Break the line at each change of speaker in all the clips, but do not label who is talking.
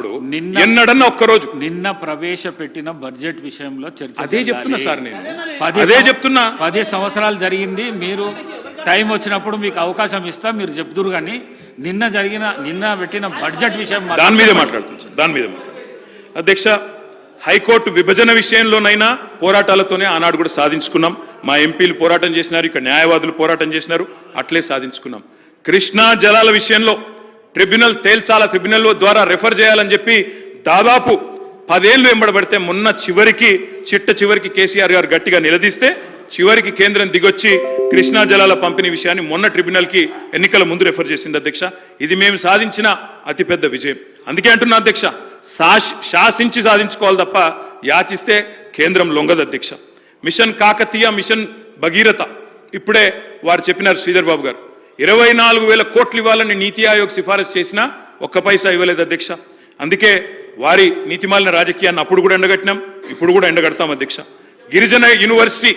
ఉన్నప్పుడు
నిన్న-
ఎన్నడన్నా ఒక్కరోజు.
నిన్న ప్రవేశపెట్టిన బడ్జెట్ విషయంలో చర్చ
అదే చెప్తున్నా. సార్ నేను. అదే చెప్తున్నా.
పది సంవత్సరాలు జరిగింది. మీరు టైం వచ్చినప్పుడు మీకు అవకాశం ఇస్తా మీరు చెప్తురు కానీ నిన్న జరిగిన నిన్న పెట్టిన బడ్జెట్ విషయం
దాని మీదే మాట్లాడుతుంది సార్. దాని మీదే మాట్లాడుతుంది అధ్యక్ష హైకోర్టు విభజన విషయంలోనైనా పోరాటాలతోనే ఆనాడు కూడా సాధించుకున్నాం. మా ఎంపీలు పోరాటం చేసినారు ఇక్కడ న్యాయవాదులు పోరాటం చేసినారు అట్లే సాధించుకున్నాం. కృష్ణా జలాల విషయంలో ట్రిబ్యునల్ తేల్చాల ట్రిబ్యునల్ ద్వారా రెఫర్ చేయాలని చెప్పి దాదాపు పదేళ్ళు వెంబడబడితే మొన్న చివరికి చిట్ట చివరికి కేసీఆర్ గారు గట్టిగా నిలదీస్తే చివరికి కేంద్రం దిగొచ్చి కృష్ణా జలాల పంపిణీ విషయాన్ని మొన్న ట్రిబ్యునల్కి ఎన్నికల ముందు రెఫర్ చేసింది అధ్యక్ష. ఇది మేము సాధించిన అతిపెద్ద విజయం. అందుకే అంటున్నా అధ్యక్ష శాసించి సాధించుకోవాలి తప్ప యాచిస్తే కేంద్రం లొంగదు అధ్యక్ష. Mission Kakatiya mission Bhagiratha. ఇప్పుడే వారు చెప్పినారు శ్రీధర్ బాబు గారు. ఇరవై నాలుగు వేల కోట్లు ఇవ్వాలని నీతి ఆయోగ్ సిఫారసు చేసినా ఒక్క పైసా ఇవ్వలేదు అధ్యక్ష. అందుకే వారి నీతిమాలిన రాజకీయాన్ని అప్పుడు కూడా ఎండగట్టినాం ఇప్పుడు కూడా ఎండగడతాం అధ్యక్ష. గిరిజన యూనివర్సిటీ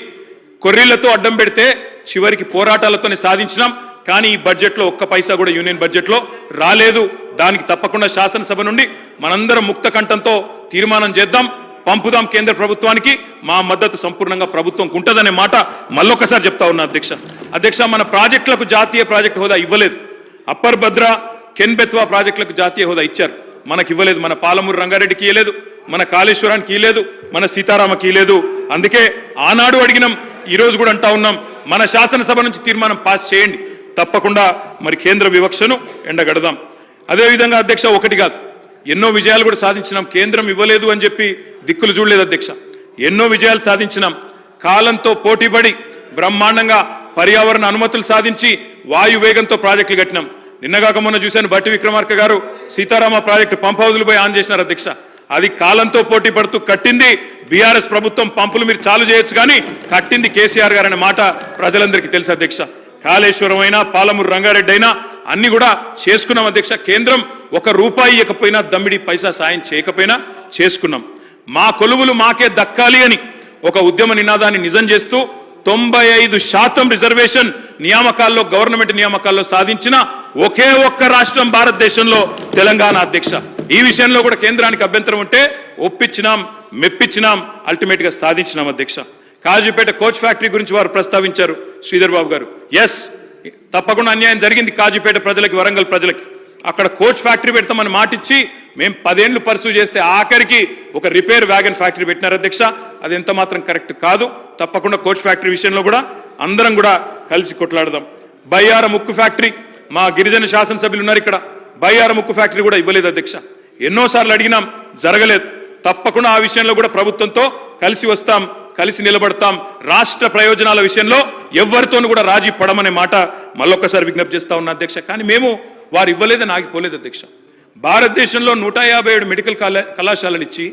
కొర్రీలతో అడ్డం పెడితే చివరికి పోరాటాలతోనే సాధించినాం కానీ ఈ బడ్జెట్లో ఒక్క పైసా కూడా యూనియన్ బడ్జెట్లో రాలేదు. దానికి తప్పకుండా శాసనసభ నుండి మనందరం ముక్త కంఠంతో తీర్మానం చేద్దాం పంపుదాం కేంద్ర ప్రభుత్వానికి. మా మద్దతు సంపూర్ణంగా ప్రభుత్వంకు ఉంటుందనే మాట మళ్ళొకసారి చెప్తా ఉన్నా అధ్యక్ష. అధ్యక్ష మన ప్రాజెక్టులకు జాతీయ ప్రాజెక్టు హోదా ఇవ్వలేదు. అప్పర్ భద్ర కెన్బెత్వా ప్రాజెక్టులకు జాతీయ హోదా ఇచ్చారు. మనకి ఇవ్వలేదు. మన పాలమూరు రంగారెడ్డికి ఇవ్వలేదు మన కాళేశ్వరానికి ఇవ్వలేదు మన సీతారామకి ఇవ్వలేదు అందుకే ఆనాడు అడిగినాం ఈరోజు కూడా అంటా ఉన్నాం మన శాసనసభ నుంచి తీర్మానం పాస్ చేయండి. తప్పకుండా మరి కేంద్ర వివక్షను ఎండగడదాం. అదేవిధంగా అధ్యక్ష ఒకటి కాదు. ఎన్నో విజయాలు కూడా సాధించినాం. కేంద్రం ఇవ్వలేదు అని చెప్పి దిక్కులు చూడలేదు అధ్యక్ష. ఎన్నో విజయాలు సాధించినాం. కాలంతో పోటీపడి బ్రహ్మాండంగా పర్యావరణ అనుమతులు సాధించి వాయు వేగంతో ప్రాజెక్టులు కట్టినాం. నిన్నగాక మొన్న చూశాను బట్టి విక్రమార్క గారు సీతారామ ప్రాజెక్టు పంప్ పోయి ఆన్ చేసినారు అధ్యక్ష. అది కాలంతో పోటీ పడుతూ కట్టింది బీఆర్ఎస్ ప్రభుత్వం పంపులు మీరు చాలు చేయొచ్చు కానీ కట్టింది కేసీఆర్ గారు అనే మాట ప్రజలందరికీ తెలుసు అధ్యక్ష. కాళేశ్వరం అయినా పాలమూరు రంగారెడ్డి అయినా అన్ని కూడా చేసుకున్నాం అధ్యక్ష. కేంద్రం ఒక రూపాయి ఇవ్వకపోయినా దమ్మిడి పైసా సాయం చేయకపోయినా చేసుకున్నాం. మా కొలువులు మాకే దక్కాలి అని ఒక ఉద్యమ నినాదాన్ని నిజం చేస్తూ తొంభై ఐదు శాతం రిజర్వేషన్ నియామకాల్లో గవర్నమెంట్ నియామకాల్లో సాధించిన ఒకే ఒక్క రాష్ట్రం భారతదేశంలో తెలంగాణ అధ్యక్ష. ఈ విషయంలో కూడా కేంద్రానికి అభ్యంతరం ఉంటే ఒప్పించినాం మెప్పించినాం అల్టిమేట్గా సాధించినాం అధ్యక్ష. కాజీపేట కోచ్ ఫ్యాక్టరీ గురించి వారు ప్రస్తావించారు శ్రీధర్ బాబు గారు. ఎస్ తప్పకుండా అన్యాయం జరిగింది కాజీపేట ప్రజలకి వరంగల్ ప్రజలకి. అక్కడ కోచ్ ఫ్యాక్టరీ పెడతామని మాటిచ్చి మేము పదేళ్ళు పర్సూ చేస్తే ఆఖరికి ఒక రిపేర్ వ్యాగన్ ఫ్యాక్టరీ పెట్టినారు అధ్యక్ష. అది ఎంత మాత్రం కరెక్ట్ కాదు. తప్పకుండా కోచ్ ఫ్యాక్టరీ విషయంలో కూడా అందరం కూడా కలిసి కొట్లాడదాం. బయ్యార ముక్కు ఫ్యాక్టరీ మా గిరిజన శాసనసభ్యులు ఉన్నారు ఇక్కడ. బయ్యార ముక్కు ఫ్యాక్టరీ కూడా ఇవ్వలేదు అధ్యక్ష. ఎన్నోసార్లు అడిగినాం జరగలేదు. తప్పకుండా ఆ విషయంలో కూడా ప్రభుత్వంతో కలిసి వస్తాం కలిసి నిలబడతాం. రాష్ట్ర ప్రయోజనాల విషయంలో ఎవరితోనూ కూడా రాజీ పడమనే మాట మళ్ళొక్కసారి విజ్ఞప్తి చేస్తా ఉన్నా అధ్యక్ష. కానీ మేము వారు ఇవ్వలేదని ఆగిపోలేదు అధ్యక్ష. భారతదేశంలో నూట యాభై ఏడు మెడికల్ కళా కళాశాలలు ఇచ్చి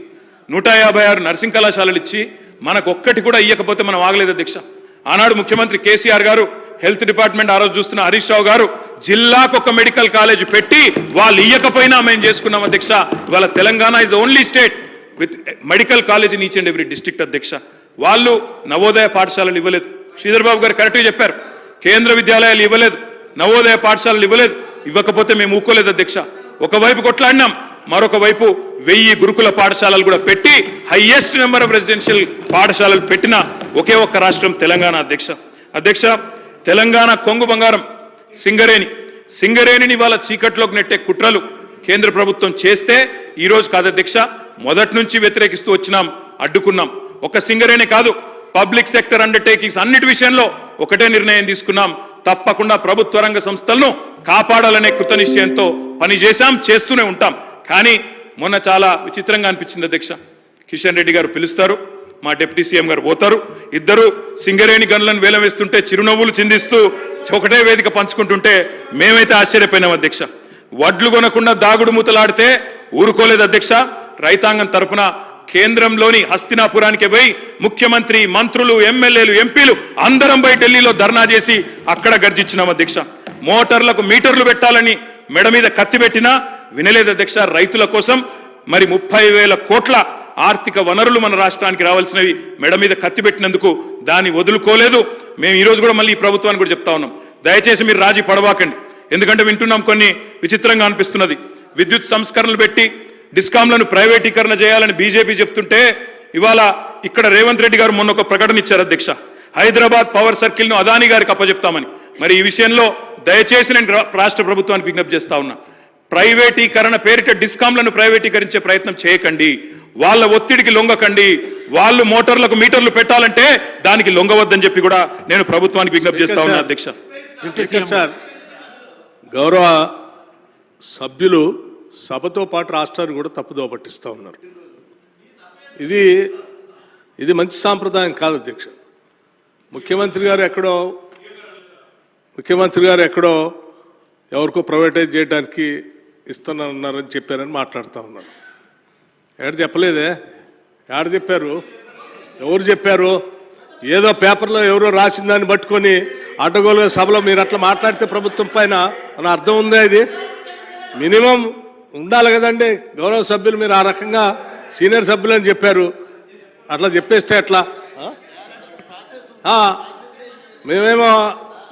నూట యాభై ఆరు నర్సింగ్ కళాశాలలు ఇచ్చి మనకొక్కటి కూడా ఇవ్వకపోతే మనం ఆగలేదు అధ్యక్ష. ఆనాడు ముఖ్యమంత్రి కేసీఆర్ గారు హెల్త్ డిపార్ట్మెంట్ ఆ రోజు చూస్తున్న హరీష్ రావు గారు జిల్లాకు ఒక మెడికల్ కాలేజ్ పెట్టి వాళ్ళు ఇయ్యకపోయినా మేము చేసుకున్నాం అధ్యక్ష. ఇవాళ Telangana is only state with medical college in each and every district అధ్యక్ష. వాళ్ళు నవోదయ పాఠశాలలు ఇవ్వలేదు. శ్రీధర్బాబు గారు కరెక్ట్గా చెప్పారు. కేంద్ర విద్యాలయాలు ఇవ్వలేదు. నవోదయ పాఠశాలలు ఇవ్వలేదు. ఇవ్వకపోతే మేము ఊక్కోలేదు అధ్యక్ష. ఒకవైపు కొట్లాడినాం మరొక వైపు వెయ్యి గురుకుల పాఠశాలలు కూడా పెట్టి హయ్యెస్ట్ నెంబర్ ఆఫ్ రెసిడెన్షియల్ పాఠశాలలు పెట్టిన ఒకే ఒక్క రాష్ట్రం తెలంగాణ అధ్యక్ష. అధ్యక్ష తెలంగాణ కొంగు బంగారం సింగరేణి. సింగరేణిని వాళ్ళ చీకట్లోకి నెట్టే కుట్రలు కేంద్ర ప్రభుత్వం చేస్తే ఈరోజు కాదు అధ్యక్ష మొదటి నుంచి వ్యతిరేకిస్తూ వచ్చినాం అడ్డుకున్నాం. ఒక సింగరేణి కాదు పబ్లిక్ సెక్టర్ అండర్టేకింగ్స్ అన్నిటి విషయంలో ఒకటే నిర్ణయం తీసుకున్నాం. తప్పకుండా ప్రభుత్వ రంగ సంస్థలను కాపాడాలనే కృతనిశ్చయంతో పనిచేశాం చేస్తూనే ఉంటాం. కానీ మొన్న చాలా విచిత్రంగా అనిపించింది అధ్యక్ష. కిషన్ రెడ్డి గారు పిలుస్తారు మా డిప్యూటీ సీఎం గారు పోతారు. ఇద్దరు సింగరేణి గన్లను వేలం వేస్తుంటే చిరునవ్వులు చిందిస్తూ ఒకటే వేదిక పంచుకుంటుంటే మేమైతే ఆశ్చర్యపోయినాం అధ్యక్ష. వడ్లు కొనకుండా దాగుడు మూతలాడితే ఊరుకోలేదు అధ్యక్ష. రైతాంగం తరఫున కేంద్రంలోని హస్తినాపురానికి పోయి ముఖ్యమంత్రి మంత్రులు ఎమ్మెల్యేలు ఎంపీలు అందరం బయట ఢిల్లీలో ధర్నా చేసి అక్కడ గర్జించినాం అధ్యక్ష. మోటార్లకు మీటర్లు పెట్టాలని మెడ మీద కత్తి పెట్టినా వినలేదు అధ్యక్ష రైతుల కోసం మరి ముప్పై వేల కోట్ల ఆర్థిక వనరులు మన రాష్ట్రానికి రావాల్సినవి మెడ మీద కత్తి పెట్టినందుకు దాన్ని వదులుకోలేదు. మేము ఈరోజు కూడా మళ్ళీ ఈ ప్రభుత్వాన్ని కూడా చెప్తా ఉన్నాం. దయచేసి మీరు రాజీ పడవాకండి. ఎందుకంటే వింటున్నాం కొన్ని విచిత్రంగా అనిపిస్తున్నది. విద్యుత్ సంస్కరణలు పెట్టి డిస్కాంలను ప్రైవేటీకరణ చేయాలని బీజేపీ చెప్తుంటే ఇవాళ ఇక్కడ రేవంత్ రెడ్డి గారు మొన్న ఒక ప్రకటన ఇచ్చారు అధ్యక్ష. హైదరాబాద్ పవర్ సర్కిల్ను అదాని గారికి అప్పజెప్తామని మరి ఈ విషయంలో దయచేసి నేను రా- రాష్ట్ర ప్రభుత్వానికి విజ్ఞప్తి చేస్తా ఉన్నా. ప్రైవేటీకరణ పేరిట డిస్కాంలను ప్రైవేటీకరించే ప్రయత్నం చేయకండి. వాళ్ళ ఒత్తిడికి లొంగకండి. వాళ్ళు మోటార్లకు మీటర్లు పెట్టాలంటే దానికి లొంగవద్దని చెప్పి కూడా నేను ప్రభుత్వానికి విజ్ఞప్తి చేస్తా ఉన్నా అధ్యక్ష.
సార్. గౌరవ సభ్యులు సభతో పాటు రాష్ట్రాన్ని కూడా తప్పుదో పట్టిస్తూ ఉన్నారు. ఇది ఇది మంచి సాంప్రదాయం కాదు అధ్యక్ష. ముఖ్యమంత్రి గారు ఎక్కడో ముఖ్యమంత్రి గారు ఎక్కడో ఎవరికో ప్రైవేటైజ్ చేయడానికి ఇస్తున్నారని చెప్పారని మాట్లాడుతూ ఉన్నారు. ఎక్కడ చెప్పలేదే? ఎక్కడ చెప్పారు? ఎవరు చెప్పారు? ఏదో పేపర్లో ఎవరో రాసిన దాన్ని పట్టుకొని అడ్డగోలుగా సభలో మీరు అట్లా మాట్లాడితే ప్రభుత్వం పైన మన అర్థం ఉందా ఇది? మినిమం ఉండాలి కదండి. గౌరవ సభ్యులు మీరు ఆ రకంగా సీనియర్ సభ్యులు అని చెప్పారు. అట్లా చెప్పేస్తే ఎట్లా? మేమేమో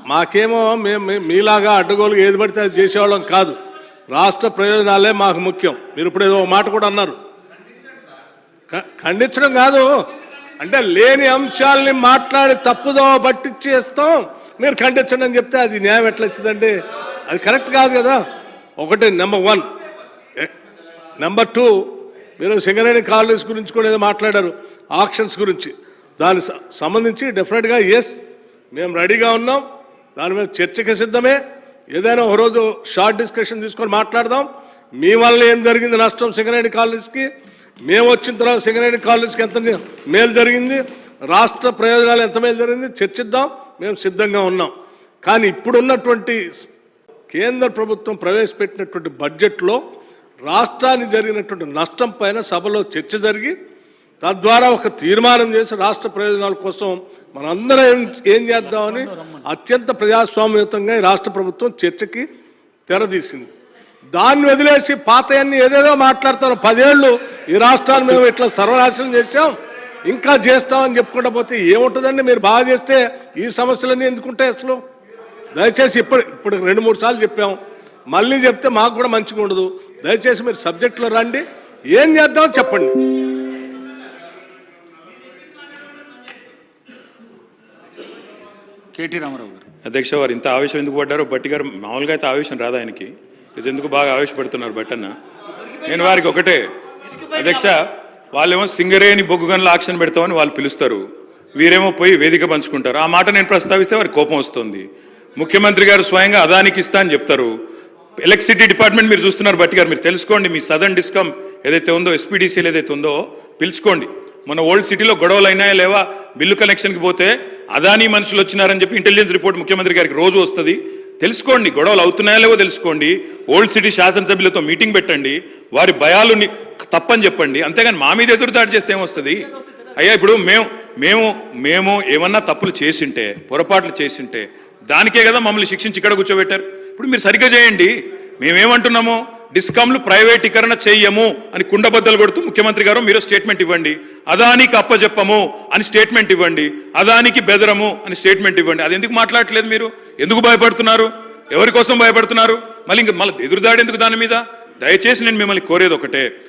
మాకేమో మేము మీలాగా అడ్డగోలుగా ఏది పడితే అది చేసేవాళ్ళం కాదు. రాష్ట్ర ప్రయోజనాలే మాకు ముఖ్యం. మీరు ఇప్పుడు ఏదో ఒక మాట కూడా అన్నారు. ఖండించడం కాదు. అంటే లేని అంశాలని మాట్లాడి తప్పుదో పట్టించేస్తాం మీరు ఖండించండి అని చెప్తే అది న్యాయం ఎట్లా వచ్చిందంటే అది కరెక్ట్ కాదు కదా. ఒకటి నెంబర్ వన్. నెంబర్ టూ మీరు సింగరేణి కాలనీస్ గురించి కూడా ఏదో మాట్లాడారు. ఆక్షన్స్ గురించి. దానికి సంబంధించి డెఫినెట్గా ఎస్ మేము రెడీగా ఉన్నాం. దాని మీద చర్చకి సిద్ధమే. ఏదైనా ఒకరోజు షార్ట్ డిస్కషన్ తీసుకొని మాట్లాడదాం. మీ వల్ల ఏం జరిగింది నష్టం సింగరేణి కాలనీస్కి? మేము వచ్చిన తర్వాత సింగరేణి కాలనీస్కి ఎంత మేలు జరిగింది? రాష్ట్ర ప్రయోజనాలు ఎంత మేలు జరిగింది? చర్చిద్దాం. మేము సిద్ధంగా ఉన్నాం. కానీ ఇప్పుడున్నటువంటి కేంద్ర ప్రభుత్వం ప్రవేశపెట్టినటువంటి బడ్జెట్లో రాష్ట్రానికి జరిగినటువంటి నష్టం పైన సభలో చర్చ జరిగి తద్వారా ఒక తీర్మానం చేసి రాష్ట్ర ప్రయోజనాల కోసం మనందరం ఏం చేద్దామని అత్యంత ప్రజాస్వామ్యతంగా ఈ రాష్ట్ర ప్రభుత్వం చర్చకి తెరదీసింది. దాన్ని వదిలేసి పాతయన్ని ఏదేదో మాట్లాడతారు. పదేళ్ళు ఈ రాష్ట్రాన్ని మేము ఇట్లా సర్వనాశనం చేశాం. ఇంకా చేస్తామని చెప్పుకుంటా పోతే ఏముంటుందండి? మీరు బాగా చేస్తే ఈ సమస్యలన్నీ ఎందుకుంటాయి అసలు? దయచేసి ఇప్పుడు ఇప్పుడు రెండు మూడు సార్లు చెప్పాం. మళ్ళీ చెప్తే మాకు కూడా మంచిగా ఉండదు. దయచేసి మీరు సబ్జెక్టులో రండి. ఏం చేద్దామో చెప్పండి.
కేటీ రామారావు గారు.
అధ్యక్ష వారు ఇంత ఆవేశం ఎందుకు పడ్డారో? బట్టి గారు మామూలుగా అయితే ఆవేశం రాదు ఆయనకి. ఇది ఎందుకు బాగా ఆవేశపడుతున్నారు బట్టన్న నేను వారికి ఒకటే. అధ్యక్ష వాళ్ళేమో సింగరేని బొగ్గుగన్ల ఆక్షన్ పెడతామని వాళ్ళు పిలుస్తారు. వీరేమో పోయి వేదిక పంచుకుంటారు. ఆ మాట నేను ప్రస్తావిస్తే వారికి కోపం వస్తుంది. ముఖ్యమంత్రి గారు స్వయంగా అదానికి ఇస్తా అని చెప్తారు. ఎలక్ట్రిసిటీ డిపార్ట్మెంట్ మీరు చూస్తున్నారు బట్టి గారు. మీరు తెలుసుకోండి మీ సదర్న్ డిస్కమ్ ఏదైతే ఉందో ఎస్పీడీసీలు ఏదైతే ఉందో పిలుచుకోండి. మన ఓల్డ్ సిటీలో గొడవలు అయినాయా లేవా? బిల్లు కనెక్షన్కి పోతే అదానీ మనుషులు వచ్చినారని చెప్పి ఇంటెలిజెన్స్ రిపోర్ట్ ముఖ్యమంత్రి గారికి రోజు వస్తుంది. తెలుసుకోండి గొడవలు అవుతున్నాయా లేవో తెలుసుకోండి. ఓల్డ్ సిటీ శాసనసభ్యులతో మీటింగ్ పెట్టండి. వారి భయాలు తప్పని చెప్పండి. అంతేగాని మా మీద ఎదురుదాడి చేస్తే ఏమొస్తుంది? అయ్యా ఇప్పుడు మేము మేము మేము ఏమన్నా తప్పులు చేసింటే పొరపాట్లు చేసింటే దానికే కదా మమ్మల్ని శిక్షించి ఇక్కడ కూర్చోబెట్టారు. ఇప్పుడు మీరు సరిగ్గా చేయండి. మేమేమంటున్నాము? డిస్కాంలు ప్రైవేటీకరణ చెయ్యము అని కుండబద్దలు కొడుతూ ముఖ్యమంత్రి గారు మీరు స్టేట్మెంట్ ఇవ్వండి. అదానికి అప్పజెప్పము అని స్టేట్మెంట్ ఇవ్వండి. అదానికి బెదరము అని స్టేట్మెంట్ ఇవ్వండి. అది ఎందుకు మాట్లాడట్లేదు మీరు? ఎందుకు భయపడుతున్నారు? ఎవరి కోసం భయపడుతున్నారు? మళ్ళీ ఇంకా మళ్ళీ ఎదురుదాడి ఎందుకు దాని మీద? దయచేసి నేను మిమ్మల్ని కోరేది ఒకటే.